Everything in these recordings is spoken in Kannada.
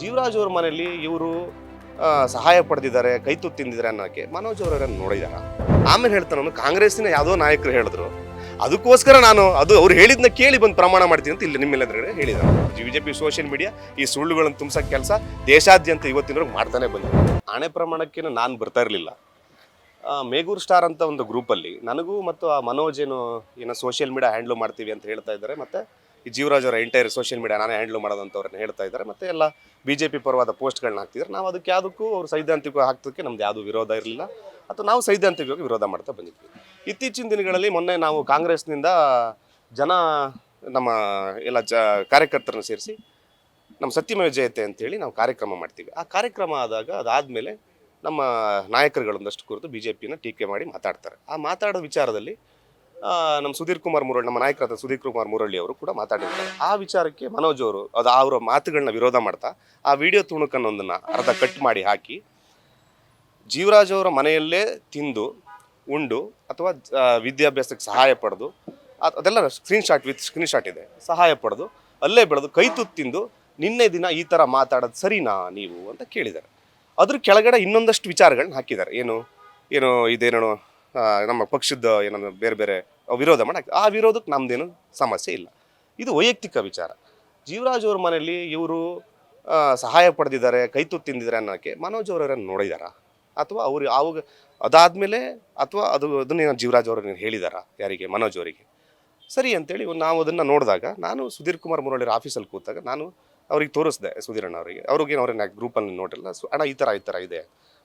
ಜೀವರಾಜ್ ಅವ್ರ ಮನೆಯಲ್ಲಿ ಇವರು ಸಹಾಯ ಪಡೆದಿದ್ದಾರೆ, ಕೈ ತುತ್ತು ತಿಂದಿದ್ದಾರೆ ಅನ್ನೋಕ್ಕೆ ಮನೋಜ್ ಅವರನ್ನು ನೋಡಿದಾರ? ಆಮೇಲೆ ಹೇಳ್ತಾನೆ ಕಾಂಗ್ರೆಸ್ಸಿನ ಯಾವುದೋ ನಾಯಕರು ಹೇಳಿದ್ರು. ಅದಕ್ಕೋಸ್ಕರ ನಾನು ಅದು ಅವ್ರು ಹೇಳಿದ್ನ ಕೇಳಿ ಬಂದು ಪ್ರಮಾಣ ಮಾಡ್ತೀನಿ ಅಂತ ಇಲ್ಲಿ ನಿಮ್ಮೆಲ್ಲ ಬಿ ಹೇಳಿದ್ದಾರೆ ಬಿಜೆಪಿ ಸೋಷಿಯಲ್ ಮೀಡಿಯಾ ಈ ಸುಳ್ಳುಗಳನ್ನು ತುಂಬಿಸೋ ಕೆಲಸ ದೇಶಾದ್ಯಂತ ಇವತ್ತಿನವರೆಗೆ ಮಾಡ್ತಾನೆ ಬಂದಿದೆ. ಆಣೆ ಪ್ರಮಾಣಕ್ಕೆ ನಾನು ಬರ್ತಾ ಇರಲಿಲ್ಲ. ಮೇಗೂರ್ ಸ್ಟಾರ್ ಅಂತ ಒಂದು ಗ್ರೂಪಲ್ಲಿ ನನಗೂ ಮತ್ತು ಆ ಮನೋಜ್ ಏನು, ಏನೋ ಸೋಷಿಯಲ್ ಮೀಡಿಯಾ ಹ್ಯಾಂಡ್ಲ್ ಮಾಡ್ತೀವಿ ಅಂತ ಹೇಳ್ತಾ ಇದ್ದಾರೆ. ಮತ್ತು ಈ ಜೀವರಾಜ್ ಅವರ ಎಂಟೈರ್ ಸೋಷಿಯಲ್ ಮೀಡಿಯಾ ನಾನೇ ಹ್ಯಾಂಡ್ಲ್ ಮಾಡೋದಂತವ್ರನ್ನ ಹೇಳ್ತಾ ಇದ್ದಾರೆ. ಮತ್ತೆ ಎಲ್ಲ ಬಿ ಜೆ ಪಿ ಪರವಾದ ಪೋಸ್ಟ್ಗಳನ್ನ ಹಾಕ್ತಿದ್ದಾರೆ. ನಾವು ಅದಕ್ಕೆ ಯಾವುದಕ್ಕೂ ಅವ್ರು ಸೈದ್ಧಾಂತಿಕ ಹಾಕೋದಕ್ಕೆ ನಮ್ದು ಯಾವುದೂ ವಿರೋಧ ಇರಲಿಲ್ಲ. ಅಥವಾ ನಾವು ಸೈದ್ಧಾಂತಿಕವಾಗಿ ವಿರೋಧ ಮಾಡ್ತಾ ಬಂದಿದ್ವಿ. ಇತ್ತೀಚಿನ ದಿನಗಳಲ್ಲಿ ಮೊನ್ನೆ ನಾವು ಕಾಂಗ್ರೆಸ್ನಿಂದ ಜನ ನಮ್ಮ ಎಲ್ಲ ಜ ಕಾರ್ಯಕರ್ತರನ್ನ ಸೇರಿಸಿ ನಮ್ಮ ಸತ್ಯಮೇವ ಜಯತೆ ಅಂತೇಳಿ ನಾವು ಕಾರ್ಯಕ್ರಮ ಮಾಡ್ತೀವಿ. ಆ ಕಾರ್ಯಕ್ರಮ ಆದಾಗ ಅದಾದಮೇಲೆ ನಮ್ಮ ನಾಯಕರುಗಳೊಂದಷ್ಟು ಕುರಿತು ಬಿ ಜೆ ಪಿನ ಟೀಕೆ ಮಾಡಿ ಮಾತಾಡ್ತಾರೆ. ಆ ಮಾತಾಡೋ ವಿಚಾರದಲ್ಲಿ ನಮ್ಮ ಸುಧೀರ್ ಕುಮಾರ್ ಮುರಳಿ, ನಮ್ಮ ನಾಯಕರಾದ ಸುಧೀರ್ ಕುಮಾರ್ ಮುರಳಿ ಅವರು ಕೂಡ ಮಾತಾಡಿರ್ತಾರೆ ಆ ವಿಚಾರಕ್ಕೆ ಮನೋಜ್ ಅವರು ಅದು ಅವರ ಮಾತುಗಳನ್ನ ವಿರೋಧ ಮಾಡ್ತಾ, ಆ ವಿಡಿಯೋ ತುಣುಕನ್ನೊಂದನ್ನು ಅರ್ಧ ಕಟ್ ಮಾಡಿ ಹಾಕಿ, ಜೀವರಾಜ್ ಅವರ ಮನೆಯಲ್ಲೇ ತಿಂದು, ಉಂಡು, ಅಥವಾ ವಿದ್ಯಾಭ್ಯಾಸಕ್ಕೆ ಸಹಾಯ ಪಡೆದು, ಅದ್- ಅದೆಲ್ಲ screenshot with screenshot ಇದೆ. ಸಹಾಯ ಪಡೆದು, ಅಲ್ಲೇ ಬೆಳೆದು ಕೈ ತುತ್ತು ತಿಂದು, ನಿನ್ನೆ ದಿನ ಈ ಥರ ಮಾತಾಡೋದು ಸರಿನಾ ನೀವು ಅಂತ ಕೇಳಿದ್ದಾರೆ. ಅದ್ರ ಕೆಳಗಡೆ ಇನ್ನೊಂದಷ್ಟು ವಿಚಾರಗಳನ್ನ ಹಾಕಿದ್ದಾರೆ. ಏನು ಏನು, ಇದೇನೋ ನಮ್ಮ ಪಕ್ಷದ ಏನಂದ್ರೆ ಬೇರೆ ಬೇರೆ ವಿರೋಧ ಮಾಡಕ್ಕೆ ಆ ವಿರೋಧಕ್ಕೆ ನಮ್ದೇನು ಸಮಸ್ಯೆ ಇಲ್ಲ. ಇದು ವೈಯಕ್ತಿಕ ವಿಚಾರ. ಜೀವರಾಜ್ ಅವ್ರ ಮನೆಯಲ್ಲಿ ಇವರು ಸಹಾಯ ಪಡೆದಿದ್ದಾರೆ, ಕೈ ತುತ್ತು ತಿಂದಿದ್ದಾರೆ ಅನ್ನೋಕ್ಕೆ ಮನೋಜ್ ಅವರನ್ನು ನೋಡಿದಾರ? ಅಥವಾ ಅವ್ರು ಅವಾಗ ಅದಾದಮೇಲೆ ಅಥವಾ ಅದು ಅದನ್ನೇನೋ ಜೀವರಾಜ್ ಅವರು ಹೇಳಿದಾರ ಯಾರಿಗೆ, ಮನೋಜ್ ಅವರಿಗೆ? ಸರಿ ಅಂತೇಳಿ ನಾವು ಅದನ್ನು ನೋಡಿದಾಗ ನಾನು ಸುಧೀರ್ ಕುಮಾರ್ ಮುರಳಿರ ಆಫೀಸಲ್ಲಿ ಕೂತಾಗ ನಾನು ಅವ್ರಿಗೆ ತೋರಿಸ್ದೆ ಸುಧೀರಣ್ಣ ಅವರಿಗೆ. ಅವ್ರಿಗೇನು ಅವ್ರನ್ನ ಗ್ರೂಪಲ್ಲಿ ನೋಡಿಲ್ಲ. ಸೊ, ಅಣ್ಣ, ಈ ಥರ ಈ ಥರ ಇದೆ.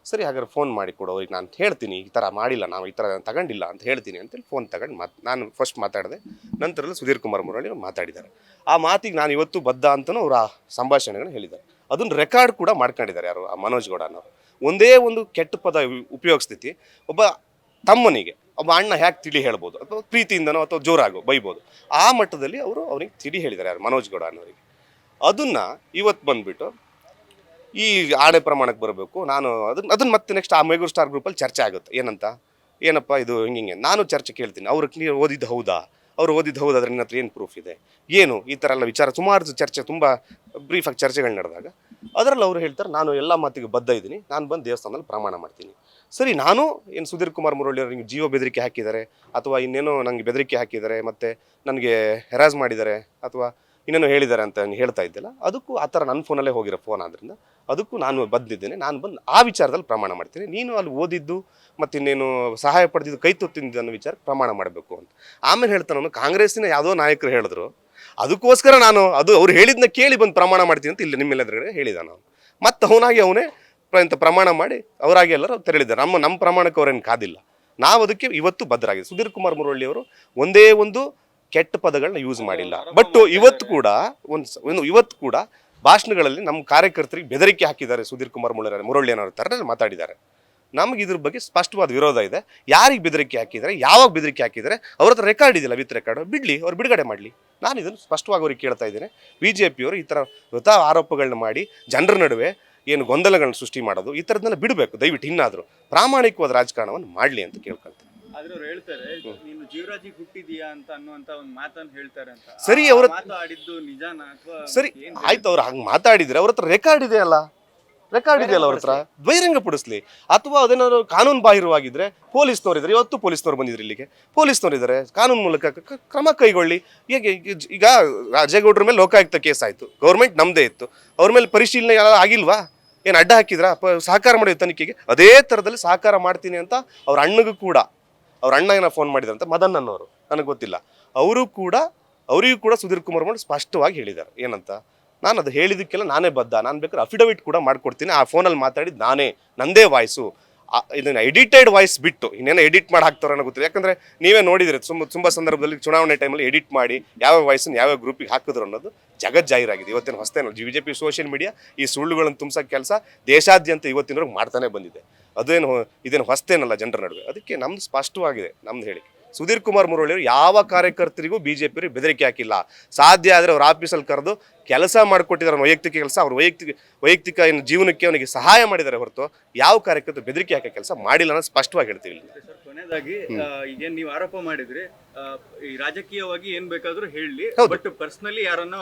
ಸರಿ, ಹಾಗಾದ್ರೆ ಫೋನ್ ಮಾಡಿ ಕೊಡು, ಅವ್ರಿಗೆ ನಾನು ಹೇಳ್ತೀನಿ, ಈ ಥರ ಮಾಡಿಲ್ಲ, ನಾವು ಈ ಥರ ತಗೊಂಡಿಲ್ಲ ಅಂತ ಹೇಳ್ತೀನಿ ಅಂತೇಳಿ ಫೋನ್ ತಗೊಂಡು ಮಾತು, ನಾನು ಫಸ್ಟ್ ಮಾತಾಡಿದೆ, ನಂತರದಲ್ಲಿ ಸುಧೀರ್ ಕುಮಾರ್ ಮುರಳಿ ಅವ್ರು ಮಾತಾಡಿದ್ದಾರೆ. ಆ ಮಾತಿಗೆ ನಾನು ಇವತ್ತು ಬದ್ಧ ಅಂತಲೂ ಅವರು ಆ ಸಂಭಾಷಣೆಗಳನ್ನ ಹೇಳಿದ್ದಾರೆ. ಅದನ್ನು ರೆಕಾರ್ಡ್ ಕೂಡ ಮಾಡ್ಕೊಂಡಿದ್ದಾರೆ ಯಾರು, ಆ ಮನೋಜ್ ಗೌಡ ಅನ್ನೋರು. ಒಂದೇ ಒಂದು ಕೆಟ್ಟ ಪದ ಉಪಯೋಗಿಸ್ತೈತಿ ಒಬ್ಬ ತಮ್ಮನಿಗೆ, ಒಬ್ಬ ಅಣ್ಣ ಹ್ಯಾಕ್ ತಿಳಿ ಹೇಳ್ಬೋದು, ಅಥವಾ ಪ್ರೀತಿಯಿಂದನೋ ಅಥವಾ ಜೋರಾಗೋ, ಬೈಬೋದು, ಆ ಮಟ್ಟದಲ್ಲಿ ಅವರು ಅವ್ರಿಗೆ ತಿಳಿ ಹೇಳಿದ್ದಾರೆ ಯಾರು ಮನೋಜ್ ಗೌಡ ಅನ್ನೋರಿಗೆ. ಅದನ್ನು ಇವತ್ತು ಬಂದ್ಬಿಟ್ಟು ಈ ಆಣೆ ಪ್ರಮಾಣಕ್ಕೆ ಬರಬೇಕು. ನಾನು ಅದನ್ನ ಅದನ್ನ ಮತ್ತೆ ನೆಕ್ಸ್ಟ್ ಆ ಮೈಗೂರು ಸ್ಟಾರ್ ಗ್ರೂಪಲ್ಲಿ ಚರ್ಚೆ ಆಗುತ್ತೆ. ಏನಂತ? ಏನಪ್ಪ ಇದು ಹಿಂಗೆ ಹಿಂಗೆ. ನಾನು ಚರ್ಚೆ ಕೇಳ್ತೀನಿ. ಅವ್ರು ಕ್ಲಿಯರ್ ಓದಿದ್ದು ಹೌದಾ? ಅವ್ರು ಓದಿದ್ದು ಹೌದಾ ಅದ್ರ ನಿನ್ನ ಏನು ಪ್ರೂಫ್ ಇದೆ? ಏನು? ಈ ಥರ ಎಲ್ಲ ವಿಚಾರ ಸುಮಾರು ಚರ್ಚೆ, ತುಂಬ ಬ್ರೀಫಾಗಿ ಚರ್ಚೆಗಳು ನಡೆದಾಗ. ಅದರಲ್ಲಿ ಅವರು ಹೇಳ್ತಾರೆ, ನಾನು ಎಲ್ಲ ಮಾತಿಗೆ ಬದ್ಧ ಇದ್ದೀನಿ. ನಾನು ಬಂದು ದೇವಸ್ಥಾನದಲ್ಲಿ ಪ್ರಮಾಣ ಮಾಡ್ತೀನಿ. ಸರಿ, ನಾನು ಏನು ಸುಧೀರ್ ಕುಮಾರ್ ಮುರಳಿ ಅವ್ರು ನಿಮ್ಗೆ ಜೀವ ಬೆದರಿಕೆ ಹಾಕಿದ್ದಾರೆ, ಅಥವಾ ಇನ್ನೇನೋ ನನಗೆ ಬೆದರಿಕೆ ಹಾಕಿದ್ದಾರೆ, ಮತ್ತು ನನಗೆ ಹೆರಾಸ್ ಮಾಡಿದ್ದಾರೆ, ಅಥವಾ ಇನ್ನೇನೋ ಹೇಳಿದ್ದಾರೆ ಅಂತ ಹೇಳ್ತಾ ಇದ್ದೆಲ್ಲ. ಅದಕ್ಕೂ ಆ ಥರ ನನ್ನ ಫೋನಲ್ಲೇ ಹೋಗಿರೋ ಫೋನ್ ಆದ್ದರಿಂದ ಅದಕ್ಕೂ ನಾನು ಬಂದಿದ್ದೇನೆ. ನಾನು ಬಂದು ಆ ವಿಚಾರದಲ್ಲಿ ಪ್ರಮಾಣ ಮಾಡ್ತೀನಿ. ನೀನು ಅಲ್ಲಿ ಓದಿದ್ದು ಮತ್ತು ಇನ್ನೇನು ಸಹಾಯ ಪಡೆದಿದ್ದು ಕೈ ತೊತ್ತಿದ್ದು ಅನ್ನೋ ವಿಚಾರ ಪ್ರಮಾಣ ಮಾಡಬೇಕು ಅಂತ. ಆಮೇಲೆ ಹೇಳ್ತಾನೆ ನಾನು, ಕಾಂಗ್ರೆಸ್ಸಿನ ಯಾವುದೋ ನಾಯಕರು ಹೇಳಿದ್ರು. ಅದಕ್ಕೋಸ್ಕರ ನಾನು ಅದು ಅವ್ರು ಹೇಳಿದ್ನ ಕೇಳಿ ಬಂದು ಪ್ರಮಾಣ ಮಾಡ್ತೀನಿ ಅಂತ ಇಲ್ಲಿ ನಿಮ್ಮ ಮೇಲೆ ಹೇಳಿದ ನಾನು. ಮತ್ತು ಅವನಾಗಿ ಅವನೇ ಅಂತ ಪ್ರಮಾಣ ಮಾಡಿ ಅವರಾಗಿ ಎಲ್ಲರೂ ತೆರಳಿದ್ದಾರೆ. ನಮ್ಮ ನಮ್ಮ ಪ್ರಮಾಣಕ್ಕೆ ಅವರೇನು ಕಾದಿಲ್ಲ. ನಾವು ಅದಕ್ಕೆ ಇವತ್ತು ಬದ್ಧರಾಗಿದೆ ಸುಧೀರ್ ಕುಮಾರ್ ಮುರಳ್ಳಿ ಅವರು ಒಂದೇ ಒಂದು ಕೆಟ್ಟ ಪದಗಳನ್ನ ಯೂಸ್ ಮಾಡಿಲ್ಲ. ಬಟ್ ಇವತ್ತು ಕೂಡ ಒಂದು ಇವತ್ತು ಕೂಡ ಭಾಷಣಗಳಲ್ಲಿ ನಮ್ಮ ಕಾರ್ಯಕರ್ತರಿಗೆ ಬೆದರಿಕೆ ಹಾಕಿದ್ದಾರೆ ಸುಧೀರ್ ಕುಮಾರ್ ಮುರಳಿ ಥರ ಮಾತಾಡಿದ್ದಾರೆ. ನಮ್ಗೆ ಇದ್ರ ಬಗ್ಗೆ ಸ್ಪಷ್ಟವಾದ ವಿರೋಧ ಇದೆ. ಯಾರಿಗೆ ಬೆದರಿಕೆ ಹಾಕಿದ್ದಾರೆ ಯಾವಾಗ ಬೆದರಿಕೆ ಹಾಕಿದ್ದಾರೆ ಅವ್ರ ಹತ್ರ ರೆಕಾರ್ಡ್ ಇದೆಯಲ್ಲ ವಿತ್ ರೆಕಾರ್ಡ್ ಬಿಡ್ಲಿ ಅವ್ರು ಬಿಡುಗಡೆ ಮಾಡಲಿ. ನಾನು ಇದನ್ನು ಸ್ಪಷ್ಟವಾಗಿ ಅವ್ರಿಗೆ ಕೇಳ್ತಾ ಇದ್ದೇನೆ. ಬಿ ಜೆ ಪಿಯವರು ಈ ಥರ ವೃಥ ಆರೋಪಗಳನ್ನ ಮಾಡಿ ಜನರ ನಡುವೆ ಏನು ಗೊಂದಲಗಳನ್ನ ಸೃಷ್ಟಿ ಮಾಡೋದು ಈ ಥರದ್ದನ್ನೆಲ್ಲ ಬಿಡಬೇಕು. ದಯವಿಟ್ಟು ಇನ್ನಾದರೂ ಪ್ರಾಮಾಣಿಕವಾದ ರಾಜಕಾರಣವನ್ನು ಮಾಡಲಿ ಅಂತ ಕೇಳ್ಕೊಳ್ತೀನಿ. ಆದ್ರೆ ಅವ್ರು ಹೇಳ್ತಾರೆ ನೀನು ಜೀವರಾಜಿ ಹುಟ್ಟಿದೀಯಾ ಅಂತ ಅನ್ನುವಂತ ಒಂದು ಮಾತನ್ನ ಹೇಳ್ತಾರೆ ಅಂತ. ಸರಿ, ಆ ಅವ್ರ- ಮಾತಾಡಿದ್ದು ನಿಜಾನ ಅಥವಾ ಸರಿ ಏನ್ ಆಯ್ತು ಅವ್ರು ಹಂಗೆ ಮಾತಾಡಿದ್ರೆ ಅವ್ರ ಹತ್ರ ರೆಕಾರ್ಡ್ ಇದೆಯಲ್ಲ ರೆಕಾರ್ಡ್ ಇದೆಯಲ್ಲ ಅವ್ರ ಹತ್ರ? ಬಹಿರಂಗಪಡಿಸ್ಲಿ ಅಥವಾ ಅದೇನಾದ್ರು ಕಾನೂನು ಬಾಹಿರವಾಗಿದ್ರೆ ಪೊಲೀಸ್ನವ್ರು ಇದ್ದಾರೆ ಇವತ್ತು ಪೊಲೀಸ್ನವ್ರು ಬಂದಿದ್ರು ಇಲ್ಲಿಗೆ. ಪೊಲೀಸ್ನವ್ರು ಇದ್ದಾರೆ ಕಾನೂನು ಮೂಲಕ ಕ- ಕ- ಕ್ರಮ ಕೈಗೊಳ್ಳಿ. ಹೇಗೆ ಈಗ- ಈಗ ರಾಜೇಗೌಡರ ಮೇಲೆ ಲೋಕಾಯುಕ್ತ ಕೇಸ್ ಆಯಿತು. ಗೌರ್ಮೆಂಟ್ ನಮ್ಮದೇ ಇತ್ತು. ಅವ್ರ ಮೇಲೆ ಪರಿಶೀಲನೆ ಆಗಿಲ್ವಾ? ಏನು ಅಡ್ಡ ಹಾಕಿದ್ರಾ? ಪ ಸಹಕಾರ ಮಾಡಿದ ತನಿಖೆಗೆ? ಅದೇ ಥರದಲ್ಲಿ ಸಹಕಾರ ಮಾಡ್ತೀನಿ ಅಂತ ಅವ್ರ ಅಣ್ಣಗೂ ಕೂಡ. ಅವ್ರ ಏನೋ ಫೋನ್ ಮಾಡಿದ್ರಂತ ಮದನ್ ಅನ್ನೋರು, ನನಗೆ ಗೊತ್ತಿಲ್ಲ. ಅವರು ಕೂಡ, ಅವರಿಗೂ ಕೂಡ ಸುಧೀರ್ ಕುಮಾರ್ ಮಾಡಿ ಸ್ಪಷ್ಟವಾಗಿ ಹೇಳಿದ್ದಾರೆ. ಏನಂತ? ನಾನು ಅದು ಹೇಳಿದಕ್ಕೆಲ್ಲ ನಾನೇ ಬದ್ಧ. ನಾನು ಬೇಕಾದ್ರೆ ಅಫಿಡವಿಟ್ ಕೂಡ ಮಾಡ್ಕೊಡ್ತೀನಿ. ಆ ಫೋನಲ್ಲಿ ಮಾತಾಡಿದ್ದು ನಾನೇ, ನಂದೇ ವಾಯ್ಸು ಇದನ್ನು ಎಡಿಟೆಡ್ ವಾಯ್ಸ್ ಬಿಟ್ಟು, ಇನ್ನೇನು ಎಡಿಟ್ ಮಾಡಿ ಹಾಕ್ತಾರೋ ಅನ್ನೋ ಗೊತ್ತಿಲ್ಲ. ಯಾಕಂದರೆ ನೀವೇ ನೋಡಿದ್ರೆ ತುಂಬ ತುಂಬ ಸಂದರ್ಭದಲ್ಲಿ ಚುನಾವಣೆ ಟೈಮಲ್ಲಿ ಎಡಿಟ್ ಮಾಡಿ ಯಾವ ವಾಯ್ಸನ್ನು ಯಾವ ಗ್ರೂಪಿಗೆ ಹಾಕಿದ್ರು ಅನ್ನೋದು ಜಗತ್ ಜಾಹೀರಾಗಿದೆ. ಇವತ್ತಿನ ಹೊಸ್ತೇನಲ್ಲ B J P social media ಈ ಸುಳ್ಳುಗಳನ್ನು ತುಂಬಿಸೋ ಕೆಲಸ ದೇಶಾದ್ಯಂತ ಇವತ್ತಿನವರೆಗೆ ಮಾಡ್ತಾನೆ ಬಂದಿದೆ. ಅದೇನು ಇದೇನು ಹೊಸ್ತೇನಲ್ಲ ಜನರ ನಡುವೆ. ಅದಕ್ಕೆ ನಮ್ದು ಸ್ಪಷ್ಟವಾಗಿದೆ ನಮ್ದು ಹೇಳಿ. ಸುಧೀರ್ ಕುಮಾರ್ ಮುರಳಿಯವರು ಯಾವ ಕಾರ್ಯಕರ್ತರಿಗೂ ಬಿಜೆಪಿ ಬೆದರಿಕೆ ಹಾಕಿಲ್ಲ. ಸಾಧ್ಯ ಆದರೆ ಅವ್ರ ಆಫೀಸಲ್ಲಿ ಕರೆದು ಕೆಲಸ ಮಾಡಿಕೊಟ್ಟಿದ್ದಾರೆ ವೈಯಕ್ತಿಕ ಕೆಲಸ ಅವ್ರ ವೈಯಕ್ತಿಕ ವೈಯಕ್ತಿಕ ಏನು ಜೀವನಕ್ಕೆ ಅವನಿಗೆ ಸಹಾಯ ಮಾಡಿದ್ದಾರೆ ಹೊರತು ಯಾವ ಕಾರ್ಯಕರ್ತರು ಬೆದರಿಕೆ ಹಾಕೋ ಕೆಲಸ ಮಾಡಿಲ್ಲ ಅನ್ನೋದು ಸ್ಪಷ್ಟವಾಗಿ ಹೇಳ್ತೀವಿ ಕೊನೆಯದಾಗಿ ಈಗೇನು ನೀವು ಆರೋಪ ಮಾಡಿದ್ರಿ ರಾಜಕೀಯವಾಗಿ ಏನ್ ಬೇಕಾದ್ರೂ ಹೇಳಿ ಬಟ್ ಪರ್ಸನಲಿ ಯಾರನ್ನು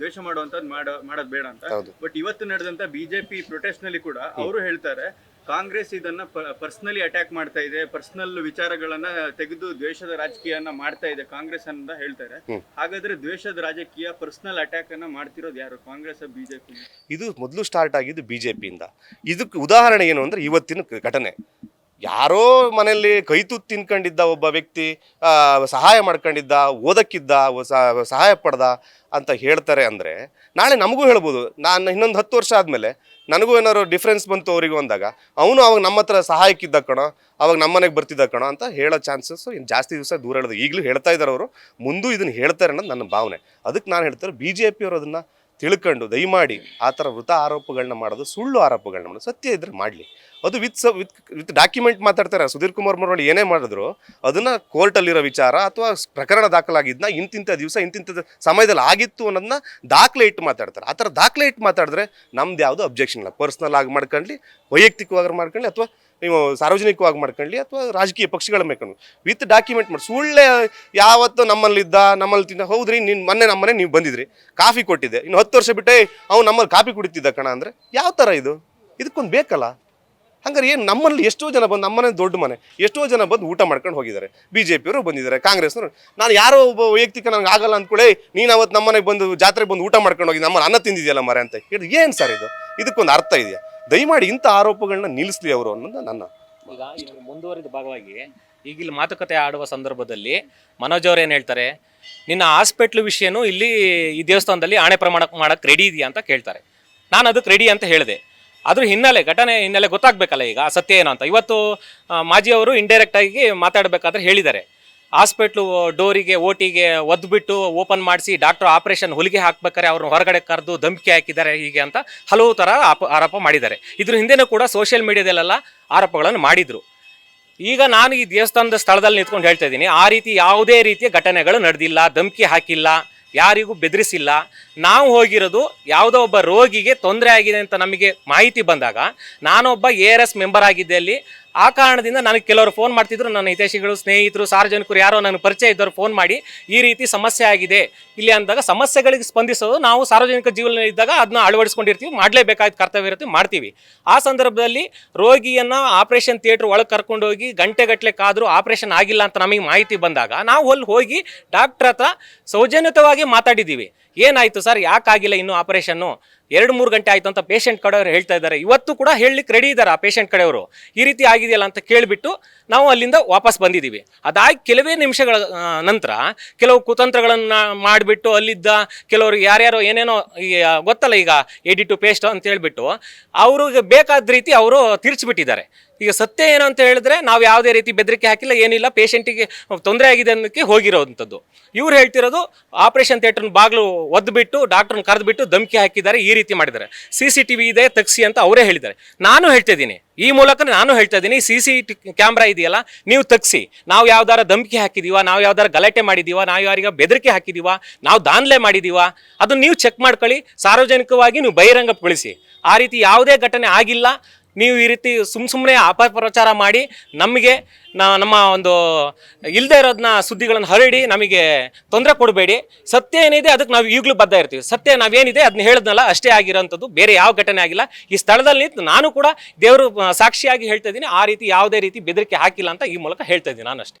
ದ್ವೇಷ ಮಾಡುವಂತದ್ ಮಾಡ ಮಾಡೋದ್ ಬೇಡ ಅಂತ. ಬಟ್ ಇವತ್ತು ನಡೆದಂತ ಬಿಜೆಪಿ ಪ್ರೊಟೆಸ್ಟ್ನಲ್ಲಿ ಕೂಡ ಅವರು ಹೇಳ್ತಾರೆ ಕಾಂಗ್ರೆಸ್ ಇದನ್ನ ಪರ್ಸನಲಿ ಅಟ್ಯಾಕ್ ಮಾಡ್ತಾ ಇದೆ. ಪರ್ಸನಲ್ ವಿಚಾರಗಳನ್ನ ತೆಗೆದು ದ್ವೇಷದ ರಾಜಕೀಯನ ಮಾಡ್ತಾ ಇದೆ ಕಾಂಗ್ರೆಸ್ ಅಂತ ಹೇಳ್ತಾರೆ. ಹಾಗಾದ್ರೆ ದ್ವೇಷದ ರಾಜಕೀಯ ಪರ್ಸನಲ್ ಅಟ್ಯಾಕ್ ಅನ್ನ ಮಾಡ್ತಿರೋದು ಯಾರು? ಕಾಂಗ್ರೆಸ್ ಬಿಜೆಪಿ ಇದು ಮೊದಲು ಸ್ಟಾರ್ಟ್ ಆಗಿದ್ದು ಬಿಜೆಪಿಯಿಂದ ಇದಕ್ಕೆ ಉದಾಹರಣೆ ಏನು ಅಂದ್ರೆ ಇವತ್ತಿನ ಘಟನೆ. ಯಾರೋ ಮನೆಯಲ್ಲಿ ಕೈ ತುತ್ತು ತಿನ್ಕೊಂಡಿದ್ದ ಒಬ್ಬ ವ್ಯಕ್ತಿ ಸಹಾಯ ಮಾಡ್ಕೊಂಡಿದ್ದ, ಓದಕ್ಕಿದ್ದ ಸಹಾಯ ಪಡ್ದ ಅಂತ ಹೇಳ್ತಾರೆ ಅಂದರೆ ನಾಳೆ ನಮಗೂ ಹೇಳ್ಬೋದು. ನಾನು ಇನ್ನೊಂದು ಹತ್ತು ವರ್ಷ ಆದಮೇಲೆ ನನಗೂ ಏನಾದ್ರು ಡಿಫ್ರೆನ್ಸ್ ಬಂತು ಅವರಿಗೂ ಅಂದಾಗ, ಅವನು ಅವಾಗ ನಮ್ಮ ಹತ್ರ ಸಹಾಯಕ್ಕಿದ್ದ ಕಣೋ, ಅವಾಗ ನಮ್ಮ ಮನೆಗೆ ಬರ್ತಿದ್ದ ಕಣೋ ಅಂತ ಹೇಳೋ ಚಾನ್ಸಸ್ ಇನ್ನು ಜಾಸ್ತಿ ದಿವಸ ದೂರ ಹೇಳೋದು ಈಗಲೂ ಹೇಳ್ತಾ ಇದ್ದಾರೆ ಅವರು, ಮುಂದೂ ಇದನ್ನು ಹೇಳ್ತಾರೆ ಅನ್ನೋದು ನನ್ನ ಭಾವನೆ. ಅದಕ್ಕೆ ನಾನು ಹೇಳ್ತಾರೆ ಬಿ ಜೆ ಪಿಯವರು ಅದನ್ನು ತಿಳ್ಕೊಂಡು, ದಯಮಾಡಿ ಆ ಥರ ವೃತ ಆರೋಪಗಳನ್ನ ಮಾಡೋದು, ಸುಳ್ಳು ಆರೋಪಗಳನ್ನ ಮಾಡೋದು, ಸತ್ಯ ಇದ್ರೆ ಮಾಡಲಿ. ಅದು ವಿತ್ ಸ ವಿತ್ ವಿತ್ ಡಾಕ್ಯುಮೆಂಟ್ ಮಾತಾಡ್ತಾರೆ. ಸುಧೀರ್ ಕುಮಾರ್ ಮರಳಿ ಏನೇ ಮಾಡಿದ್ರು, ಅದನ್ನ ಕೋರ್ಟಲ್ಲಿರೋ ವಿಚಾರ ಅಥವಾ ಪ್ರಕರಣ ದಾಖಲಾಗಿದ್ನ ಇಂತಿಂಥ ದಿವಸ ಇಂತಿಂಥ ಸಮಯದಲ್ಲಿ ಆಗಿತ್ತು ಅನ್ನೋದನ್ನ ದಾಖಲೆ ಇಟ್ಟು ಮಾತಾಡ್ತಾರೆ. ಆ ಥರ ದಾಖಲೆ ಇಟ್ಟು ಮಾತಾಡಿದ್ರೆ ನಮ್ದು ಯಾವುದು ಅಬ್ಜೆಕ್ಷನ್ ಇಲ್ಲ. ಪರ್ಸ್ನಲ್ ಆಗಿ ಮಾಡ್ಕೊಳ್ಳಿ ವೈಯಕ್ತಿಕವಾಗಿ ಮಾಡ್ಕೊಳ್ಳಿ ಅಥವಾ ನೀವು ಸಾರ್ವಜನಿಕವಾಗಿ ಮಾಡ್ಕೊಳ್ಳಿ ಅಥವಾ ರಾಜಕೀಯ ಪಕ್ಷಗಳ ಮೇಕೊಂಡು ವಿತ್ ಡಾಕ್ಯುಮೆಂಟ್ ಮಾಡಿ ಸುಳ್ಳೆ ಯಾವತ್ತು ನಮ್ಮಲ್ಲಿದ್ದ, ನಮ್ಮಲ್ಲಿ ತಿನ್ನ ಹೌದ್ರಿ ನಿನ್ನ ಮೊನ್ನೆ ನಮ್ಮನೆ ನೀವು ಬಂದಿದ್ರಿ, ಕಾಫಿ ಕೊಟ್ಟಿದ್ದೆ. ಇನ್ನು ಹತ್ತು ವರ್ಷ ಬಿಟ್ಟೆ ಅವ್ನು ನಮ್ಮಲ್ಲಿ ಕಾಫಿ ಕುಡಿತಿದ್ದ ಕಣ ಅಂದರೆ, ಯಾವ ಥರ ಇದು? ಇದಕ್ಕೊಂದು ಬೇಕಲ್ಲ. ಹಂಗಾರೆ ಏನು ನಮ್ಮಲ್ಲಿ ಎಷ್ಟೋ ಜನ ಬಂದು ನಮ್ಮನೆ ದೊಡ್ಡ ಮನೆ, ಎಷ್ಟೋ ಜನ ಬಂದು ಊಟ ಮಾಡ್ಕೊಂಡು ಹೋಗಿದ್ದಾರೆ. ಬಿ ಜೆ ಪಿಯವರು ಬಂದಿದ್ದಾರೆ, ಕಾಂಗ್ರೆಸ್ನವರು. ನಾನು ಯಾರೋ ಒಬ್ಬ ವೈಯಕ್ತಿಕ ನನಗೆ ಆಗಲ್ಲ ಅಂದ್ಕೊಳ್ಳಿ ನೀನು ಅವತ್ತು ನಮ್ಮನೆಗೆ ಬಂದು ಜಾತ್ರೆಗೆ ಬಂದು ಊಟ ಮಾಡ್ಕೊಂಡು ಹೋಗಿ ನಮ್ಮನ್ನು ಅನ್ನ ತಿಂದಿದೆಯಲ್ಲ ಮರೆ ಅಂತ ಹೇಳಿ ಏನು ಸರ್ ಇದು? ಇದಕ್ಕೊಂದು ಅರ್ಥ ಇದೆಯಾ? ದಯಮಾಡಿ ಇಂಥ ಆರೋಪಗಳನ್ನ ನಿಲ್ಲಿಸ್ಲಿ ಅವರು ಅನ್ನೋದು ನನ್ನ ಈಗ ಮುಂದುವರಿದ ಭಾಗವಾಗಿ ಈಗ ಇಲ್ಲಿ ಮಾತುಕತೆ ಆಡುವ ಸಂದರ್ಭದಲ್ಲಿ ಮನೋಜ್ ಅವ್ರು ಏನು ಹೇಳ್ತಾರೆ? ನಿನ್ನ ಹಾಸ್ಪಿಟ್ಲ್ ವಿಷಯನೂ ಇಲ್ಲಿ ಈ ದೇವಸ್ಥಾನದಲ್ಲಿ ಆಣೆ ಪ್ರಮಾಣ ಮಾಡಕ್ಕೆ ರೆಡಿ ಇದೆಯಾ ಅಂತ ಕೇಳ್ತಾರೆ. ನಾನು ಅದಕ್ಕೆ ರೆಡಿ ಅಂತ ಹೇಳಿದೆ. ಅದ್ರ ಹಿನ್ನೆಲೆ, ಘಟನೆ ಹಿನ್ನೆಲೆ ಗೊತ್ತಾಗಬೇಕಲ್ಲ ಈಗ, ಆ ಸತ್ಯ ಏನು ಅಂತ. ಇವತ್ತು ಮಾಜಿ ಅವರು ಇಂಡೈರೆಕ್ಟ್ ಆಗಿ ಮಾತಾಡಬೇಕಾದ್ರೆ ಹೇಳಿದ್ದಾರೆ. ಹಾಸ್ಪಿಟ್ಲು ಡೋರಿಗೆ, ಓಟಿಗೆ ಒದ್ಬಿಟ್ಟು ಓಪನ್ ಮಾಡಿಸಿ ಡಾಕ್ಟರ್ ಆಪರೇಷನ್ ಹೊಲಿಗೆ ಹಾಕ್ಬೇಕಾರೆ ಅವ್ರನ್ನ ಹೊರಗಡೆ ಕರೆದು ಧಮಕಿ ಹಾಕಿದ್ದಾರೆ ಹೀಗೆ ಅಂತ ಹಲವು ಥರ ಆಪ, ಆರೋಪ ಮಾಡಿದ್ದಾರೆ. ಇದ್ರ ಹಿಂದೆನೂ ಕೂಡ ಸೋಷಿಯಲ್ ಮೀಡಿಯಾದಲ್ಲೆಲ್ಲ ಆರೋಪಗಳನ್ನು ಮಾಡಿದರು. ಈಗ ನಾನು ಈ ದೇವಸ್ಥಾನದ ಸ್ಥಳದಲ್ಲಿ ನಿಂತ್ಕೊಂಡು ಹೇಳ್ತಾ ಇದ್ದೀನಿ, ಆ ರೀತಿ ಯಾವುದೇ ರೀತಿಯ ಘಟನೆಗಳು ನಡೆದಿಲ್ಲ, ಧಮಕಿ ಹಾಕಿಲ್ಲ. ಯಾರಿಗೂ ಬೆದರಿಸಿಲ್ಲ. ನಾವು ಹೋಗಿರೋದು ಯಾವುದೋ ಒಬ್ಬ ರೋಗಿಗೆ ತೊಂದರೆ ಆಗಿದೆ ಅಂತ ನಮಗೆ ಮಾಹಿತಿ ಬಂದಾಗ, ನಾನೊಬ್ಬ ಎ ಆರ್ ಎಸ್ ಮೆಂಬರ್ ಆಗಿದ್ದೆ ಅಲ್ಲಿ. ಆ ಕಾರಣದಿಂದ ನನಗೆ ಕೆಲವರು ಫೋನ್ ಮಾಡ್ತಿದ್ರು, ನನ್ನ ಹಿತೈಷಿಗಳು, ಸ್ನೇಹಿತರು, ಸಾರ್ವಜನಿಕರು ಯಾರೋ ನನಗೆ ಪರಿಚಯ ಇದ್ದವರು ಫೋನ್ ಮಾಡಿ, ಈ ರೀತಿ ಸಮಸ್ಯೆ ಆಗಿದೆ. ಇಲ್ಲಿ ಅಂದಾಗ ಸಮಸ್ಯೆಗಳಿಗೆ ಸ್ಪಂದಿಸೋದು ನಾವು ಸಾರ್ವಜನಿಕ ಜೀವನ ಇದ್ದಾಗ ಅದನ್ನ ಅಳವಡಿಸ್ಕೊಂಡಿರ್ತೀವಿ, ಮಾಡಲೇಬೇಕಾದ ಕರ್ತವ್ಯ ಇರುತ್ತೆ, ಮಾಡ್ತೀವಿ. ಆ ಸಂದರ್ಭದಲ್ಲಿ ರೋಗಿಯನ್ನು ಆಪರೇಷನ್ ಥಿಯೇಟ್ರ್ ಒಳಗೆ ಕರ್ಕೊಂಡೋಗಿ ಗಂಟೆಗಟ್ಟಲೆ ಕಾದರೂ ಆಪರೇಷನ್ ಆಗಿಲ್ಲ ಅಂತ ನಮಗೆ ಮಾಹಿತಿ ಬಂದಾಗ ನಾವು ಅಲ್ಲಿ ಹೋಗಿ ಡಾಕ್ಟ್ರ್ ಹತ್ರ ಸೌಜನ್ಯತವಾಗಿ ಮಾತಾಡಿದ್ದೀವಿ. ಏನಾಯಿತು ಸರ್? ಯಾಕಾಗಿಲ್ಲ ಇನ್ನೂ ಆಪರೇಷನ್ನು ಎರಡು, ಮೂರು ಗಂಟೆ ಆಯಿತು ಅಂತ ಪೇಷಂಟ್ ಕಡೆಯವರು ಹೇಳ್ತಾ ಇದ್ದಾರೆ. ಇವತ್ತು ಕೂಡ ಹೇಳಲಿಕ್ಕೆ ರೆಡಿ ಇದ್ದಾರೆ ಆ ಪೇಷಂಟ್ ಕಡೆಯವರು. ಈ ರೀತಿ ಆಗಿದೆಯಲ್ಲ ಅಂತ ಕೇಳಿಬಿಟ್ಟು ನಾವು ಅಲ್ಲಿಂದ ವಾಪಸ್ ಬಂದಿದ್ದೀವಿ. ಅದಾಗಿ ಕೆಲವೇ ನಿಮಿಷಗಳ ನಂತರ ಕೆಲವು ಕುತಂತ್ರಗಳನ್ನು ಮಾಡಿಬಿಟ್ಟು ಅಲ್ಲಿದ್ದ ಕೆಲವರು ಯಾರ್ಯಾರೋ ಏನೇನೋ ಗೊತ್ತಲ್ಲ ಈಗ ಎಡಿಟು ಪೇಸ್ಟ್ ಅಂತ ಹೇಳಿಬಿಟ್ಟು ಅವ್ರಿಗೆ ಬೇಕಾದ ರೀತಿ ಅವರು ತಿರ್ಚಿಬಿಟ್ಟಿದ್ದಾರೆ. ಈಗ ಸತ್ಯ ಏನು ಅಂತ ಹೇಳಿದ್ರೆ ನಾವು ಯಾವುದೇ ರೀತಿ ಬೆದರಿಕೆ ಹಾಕಿಲ್ಲ, ಏನಿಲ್ಲ, ಪೇಷಂಟಿಗೆ ತೊಂದರೆ ಆಗಿದೆ ಅನ್ನೋಕ್ಕೆ ಹೋಗಿರೋವಂಥದ್ದು. ಇವ್ರು ಹೇಳ್ತಿರೋದು ಆಪರೇಷನ್ ಥಿಯೇಟರ್ನ ಬಾಗಿಲು ಒದ್ದುಬಿಟ್ಟು ಡಾಕ್ಟ್ರನ್ನ ಕರೆದುಬಿಟ್ಟು ಧಮಕಿ ಹಾಕಿದ್ದಾರೆ, ಈ ರೀತಿ ಮಾಡಿದ್ದಾರೆ. ಸಿ ಸಿ ಟಿ ವಿ ಇದೆ, ತಗ್ಸಿ ಅಂತ ಅವರೇ ಹೇಳಿದ್ದಾರೆ. ನಾನು ಹೇಳ್ತಾ ಇದ್ದೀನಿ, ಈ ಮೂಲಕ ನಾನು ಹೇಳ್ತಾ ಇದ್ದೀನಿ, ಸಿ ಸಿ ಟಿ ಕ್ಯಾಮ್ರಾ ಇದೆಯಲ್ಲ, ನೀವು ತಗ್ಸಿ. ನಾವು ಯಾವ್ದಾರ ಧಮಕಿ ಹಾಕಿದೀವ, ನಾವು ಯಾವ್ದಾರ ಗಲಾಟೆ ಮಾಡಿದೀವ, ನಾವು ಯಾರಿಗ ಬೆದರಿಕೆ ಹಾಕಿದೀವ, ನಾವು ದಾನ್ಲೆ ಮಾಡಿದೀವ, ಅದನ್ನ ನೀವು ಚೆಕ್ ಮಾಡ್ಕೊಳ್ಳಿ, ಸಾರ್ವಜನಿಕವಾಗಿ ನೀವು ಬಹಿರಂಗಗೊಳಿಸಿ ಆ ರೀತಿ ಯಾವುದೇ ಘಟನೆ ಆಗಿಲ್ಲ ನೀವು ಈ ರೀತಿ ಸುಮ್ ಸುಮ್ಮನೆ ಅಪಪ್ರಚಾರ ಮಾಡಿ ನಮಗೆ ನಮ್ಮ ಒಂದು ಇಲ್ಲದೆ ಇರೋದನ್ನ ಸುದ್ದಿಗಳನ್ನು ಹರಡಿ ನಮಗೆ ತೊಂದರೆ ಕೊಡಬೇಡಿ. ಸತ್ಯ ಏನಿದೆ ಅದಕ್ಕೆ ನಾವು ಈಗಲೂ ಬದ್ಧ ಇರ್ತೀವಿ. ಸತ್ಯ ನಾವೇನಿದೆ ಅದನ್ನ ಹೇಳಿದ್ನಲ್ಲ ಅಷ್ಟೇ ಆಗಿರೋಂಥದ್ದು. ಬೇರೆ ಯಾವ ಘಟನೆ ಆಗಿಲ್ಲ. ಈ ಸ್ಥಳದಲ್ಲಿ ನಾನು ಕೂಡ ದೇವರು ಸಾಕ್ಷಿಯಾಗಿ ಹೇಳ್ತಾ ಇದ್ದೀನಿ. ಆ ರೀತಿ ಯಾವುದೇ ರೀತಿ ಬೆದರಿಕೆ ಹಾಕಿಲ್ಲ ಅಂತ ಈ ಮೂಲಕ ಹೇಳ್ತಾ ಇದ್ದೀನಿ ನಾನು ಅಷ್ಟೇ